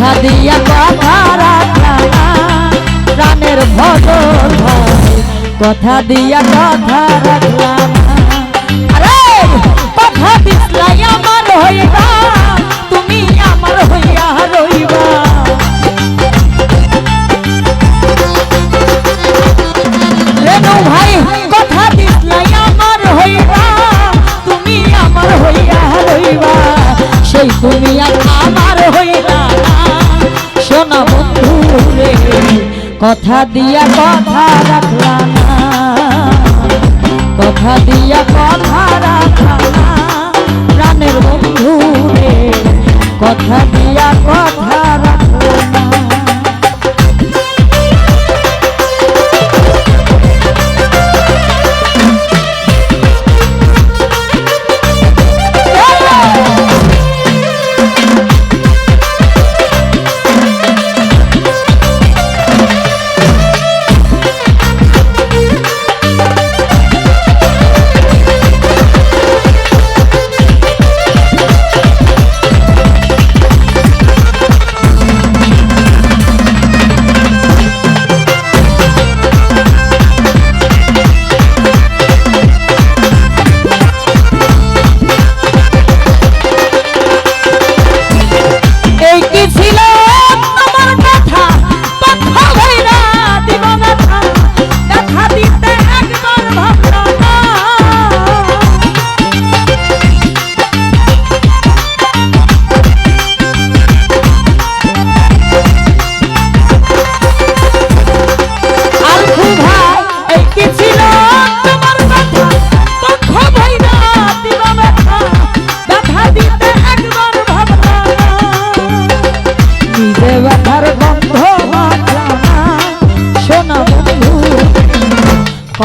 কথা দিয়া কথা রাখলাম প্রাণের ভজন কথা দিয়া কথা রাখলাম আরে কথা দিসলাই আমার হইবা কথা দিয়া কথা রাখল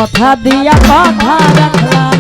কথা দিয়া কথা রাখলা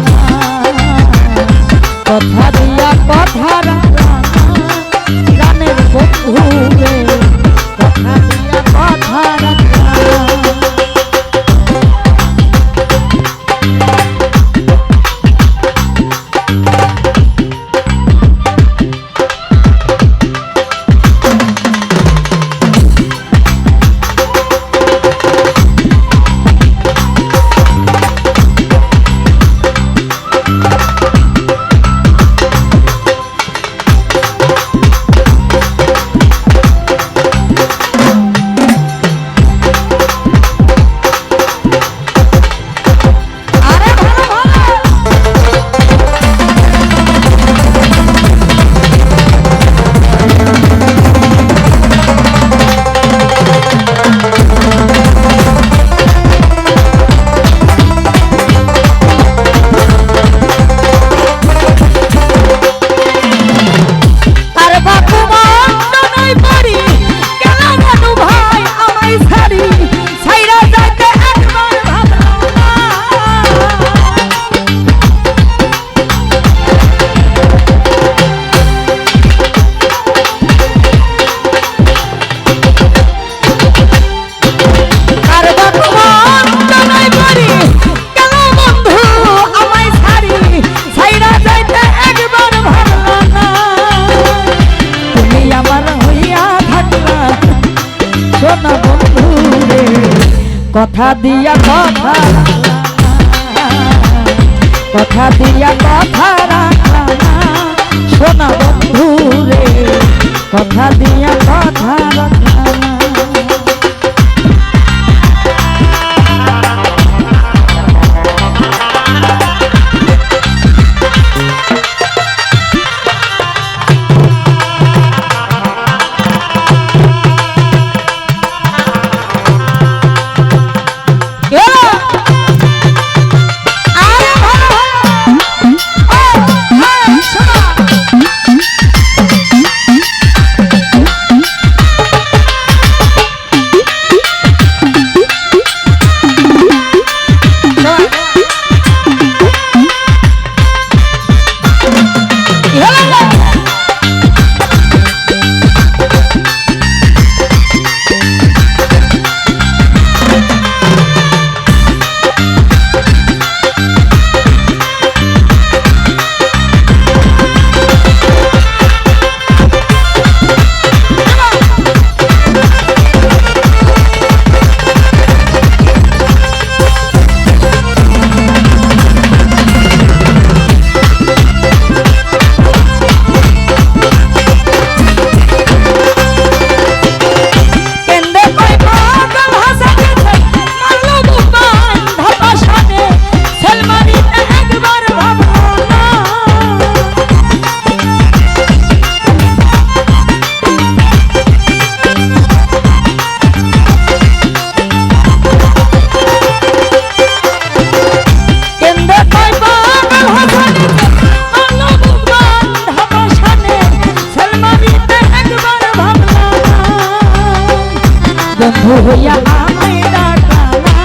কথা দিয়া কথা কথা দিয়া কথা রাখা শোনা বন্ধু রে কথা দিয়া হইয়া আমায় ডাকানা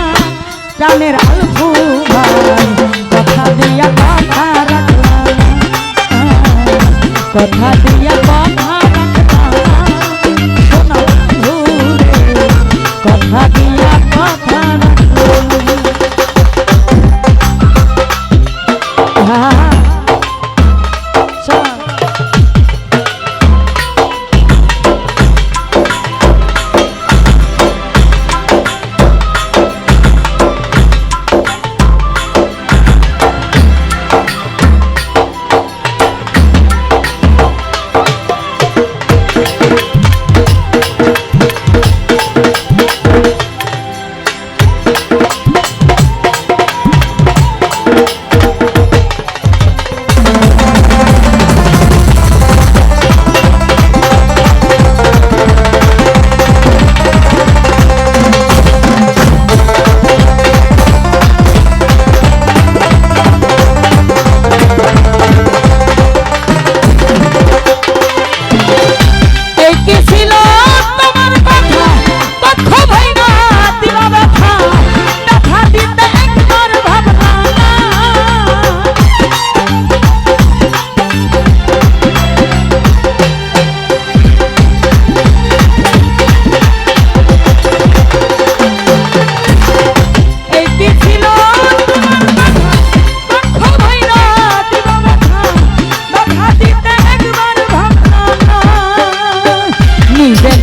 প্রাণের আলফু ভাই কথা দিয়া কথা রাখলাম কথা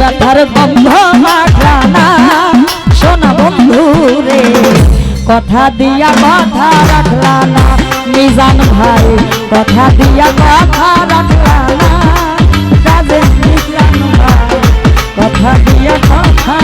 ব্যথার বন্ধ মাঠানা সোনা বন্ধু রে, কথা দিয়া কথা রাখলানা মিজান ভাই, কথা দিয়া কথা মিজান ভাই, কথা দিয়া কথা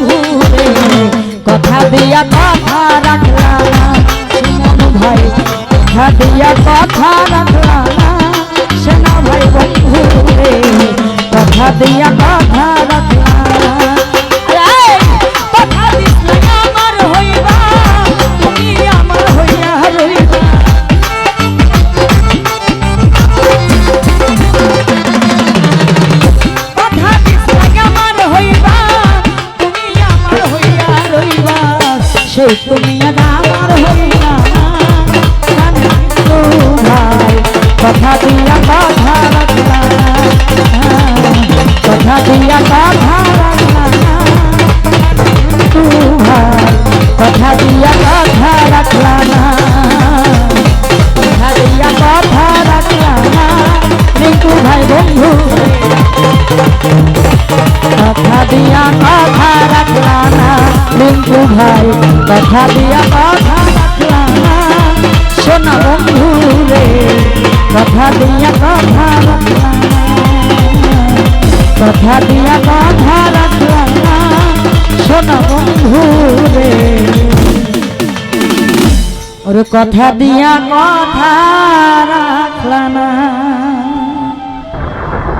ভাই বন্ধু রে কথা দিয়া কথা রাখলা না সুমন ভাই কথা দিয়া কথা রাখলা না, সেনা ভাই বন্ধু রে, কথা দিয়া কথা তুমি আমার তো ভাই, কথা দিয়া কথা রাখলা কথা দিয়া কথা রাখলা ভাই, কথা দিয়া ভাই কথা দিয়া কথা রাখলা সোনা বন্ধু রে কথা দিয়া কথা রাখলা কথা দিয়া কথা রাখলাম না শোনা বন্ধু রে। ওর কথা দিয়া কথা রাখলাম